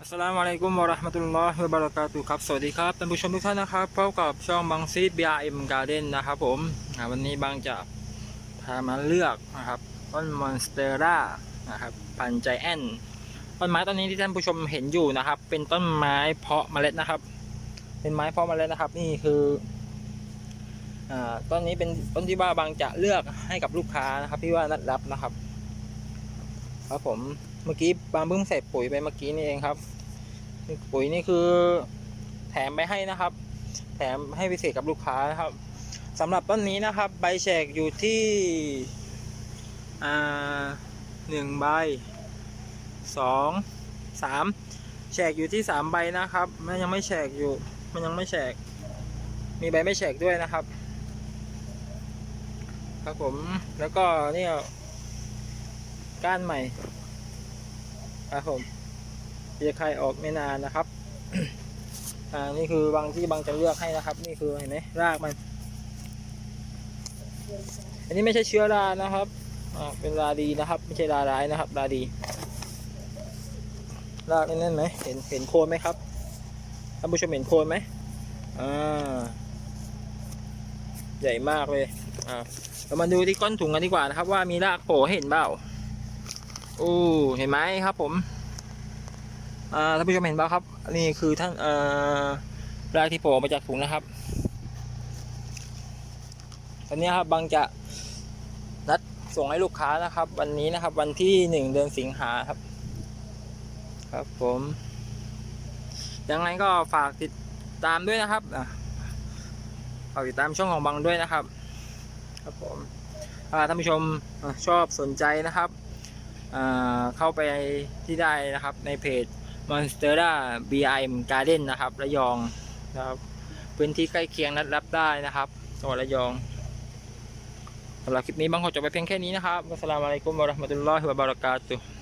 อัสลามุอะลัยกุมวะราะห์มะตุลลอฮิวะบะเราะกาตุฮ์ครับ สวัสดีครับท่านผู้ชมทุกท่านนะครับพบกับช่องบังซีด BRM Garden นะครับผมวันนี้บางจะพามาเลือกนะครับต้นมอนสเตอร่านะครับพันใจแอนต้นไม้ต้นนี้ที่ท่านผู้ชมเห็นอยู่นะครับ เป็นต้นไม้เพาะเมล็ดนะครับ เป็นไม้เพาะเมล็ดนะครับ นี่คืออ่าต้นนี้เป็นต้นที่ว่าบางจะเลือกให้กับลูกค้านะครับที่ว่านัดรับนะครับครับผม เมื่อกี้บางเพิ่งใส่ปุ๋ยไปเมื่อกี้นี่เองครับ ปุ๋ยนี่คือแถมไปให้นะครับ แถมให้พิเศษกับลูกค้านะครับสำหรับต้นนี้นะครับ ใบแฉกอยู่ที่อ่าหนึ่งใบสองสามแฉกอยู่ที่สามใบนะครับ มันยังไม่แฉกอยู่ มันยังไม่แฉก มีใบไม่แฉกด้วยนะครับ ครับผม แล้วก็เนี่ยก้านใหม่ ครับผมจะใครออกไม่นานนะครับ อ่านี่คือบางที่บางจะเลือกให้นะครับ นี่คือเห็นไหมรากมัน อันนี้ไม่ใช่เชื้อรานะครับอ่าเป็นราดีนะครับ ไม่ใช่ราร้ายนะครับ ราดี รากนี่นั่นไหมเห็นเห็นโคนไหมครับท่านผู้ชมเห็นโคนไหมอ่าใหญ่มากเลยอ่าเรามาดูที่ก้นถุงกันดีกว่านะครับ ว่ามีรากโผล่ให้เห็นเปล่า โอ้เห็นไหมครับผมอ่าท่านผู้ชมเห็นเปล่าครับ นี่คือท่านรากที่โผล่มาจากถุงนะครับ ตอนนี้ครับบางจะนัดส่งให้ลูกค้านะครับ วันนี้นะครับ วันที่หนึ่งเดือนสิงหาครับ ครับผมยังไงก็ฝากติดตามด้วยนะครับฝากติดตามช่องของบังด้วยนะครับ ครับผมถ้าท่านผู้ชมชอบสนใจนะครับ เข้าไปที่ได้นะครับในเพจ Monstera BIM Garden นะครับระยองนะครับพื้นที่ใกล้เคียงนัดรับได้นะครับจังหวัดระยองสำหรับคลิปนี้บางคนจบไปเพียงแค่นี้นะครับวัสลามุอะลัยกุมวะราะห์มะตุลลอฮิวะบารากาตุ